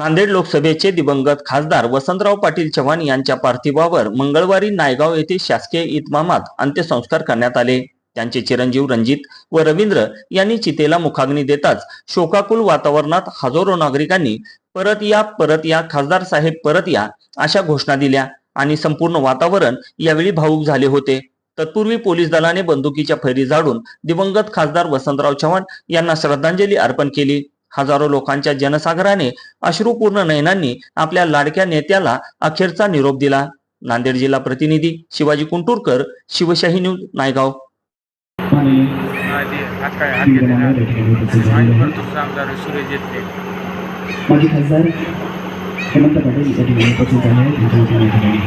नांदेड लोकसभेचे दिवंगत खासदार वसंतराव पाटील चव्हाण यांच्या पार्थिवावर मंगळवारी नायगाव येथे शासकीय इतमामात अंत्यसंस्कार करण्यात आले. त्यांचे चिरंजीव रणजित व रवींद्र यांनी चितेला मुखाग्नी देताच शोकाकुल वातावरणात हजारो नागरिकांनी परत या परत या खासदार साहेब परत या अशा घोषणा दिल्या आणि संपूर्ण वातावरण यावेळी भावूक झाले होते. तत्पूर्वी पोलीस दलाने बंदुकीच्या फैरी झाडून दिवंगत खासदार वसंतराव चव्हाण यांना श्रद्धांजली अर्पण केली. हजारो लोकांच्या जनसागराने अश्रुपूर्ण नयनांनी आपल्या लाडक्या नेत्याला अखेरचा निरोप दिला. नांदेड जिल्हा प्रतिनिधी शिवाजी कुंटूरकर शिवशाही न्यूज नायगाव. माननीय माजी खासदार हेमंत पाटील या ठिकाणी उपस्थित या ठिकाणी आहे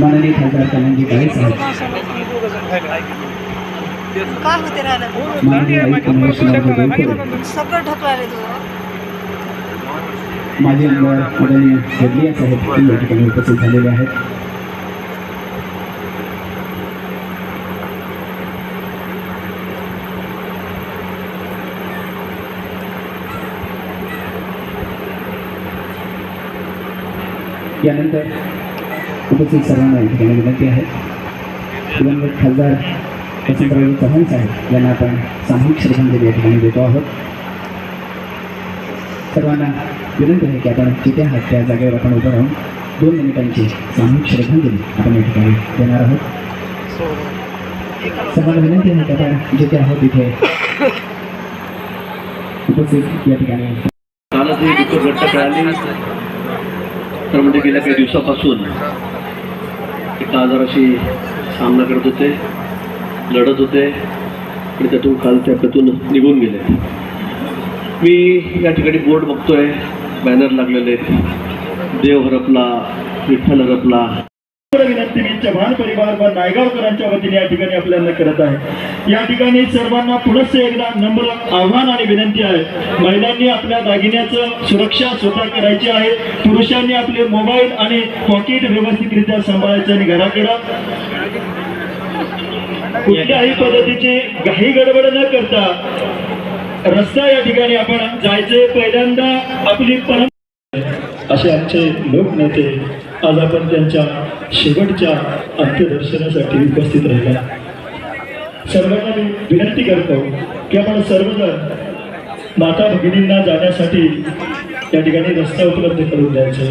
माननीय खासदार कल्याणजी साहेब. काय होते राहिलं? सगळं तू आमदार आदरणीय साहेब हे या ठिकाणी उपस्थित झालेले आहेत. यानंतर उपस्थित सर्वांना या ठिकाणी विनंती आहे. दिवंगत खासदार वसंतराव चव्हाण साहेब यांना आपण सामूहिक श्रद्धांजली या ठिकाणी देतो आहोत? सर्वांना विनंती आहे की आपण तिथे आहात त्या जागेवर आपण उभं राहून दोन मिनिटांची सामूहिक श्रद्धांजली आपण या ठिकाणी देणार आहोत. सर्वांना विनंती आहे की आपण जिथे आहोत तिथे उपस्थित या ठिकाणी. कालच ही दुःखद कळाली तर म्हणजे गेल्या काही दिवसापासून एका आजाराशी सामना करत होते. लढत होते आणि त्यातून काल त्यातून निघून गेले. मी या ठिकाणी बोर्ड बघतोय बॅनर लागलेले देव हरपला विठ्ठल हरपला. विनंती मी चव्हाण परिवार व नायगावकरांच्या वतीने या ठिकाणी आपल्याला करत आहे. या ठिकाणी सर्वांना पुनश्च एकदा नम्र आव्हान आणि विनंती आहे. महिलांनी आपल्या दागिन्याचं सुरक्षा स्वतः करायची आहे. पुरुषांनी आपले मोबाईल आणि पॉकेट व्यवस्थितरित्या सांभाळायचं आणि घराकडं कुठल्याही पद्धतीची घाई गडबड न करता रस्ता या ठिकाणी आपण जायचे. पहिल्यांदा आपली परंपरा असे आमचे लोकनेते आज आपण त्यांच्या शेवटच्या अंत्यदर्शनासाठी उपस्थित राहिला. सर्वांना मी विनंती करतो की आपण सर्वजण माता भगिनींना जाण्यासाठी या ठिकाणी रस्ता उपलब्ध करून द्यायचे.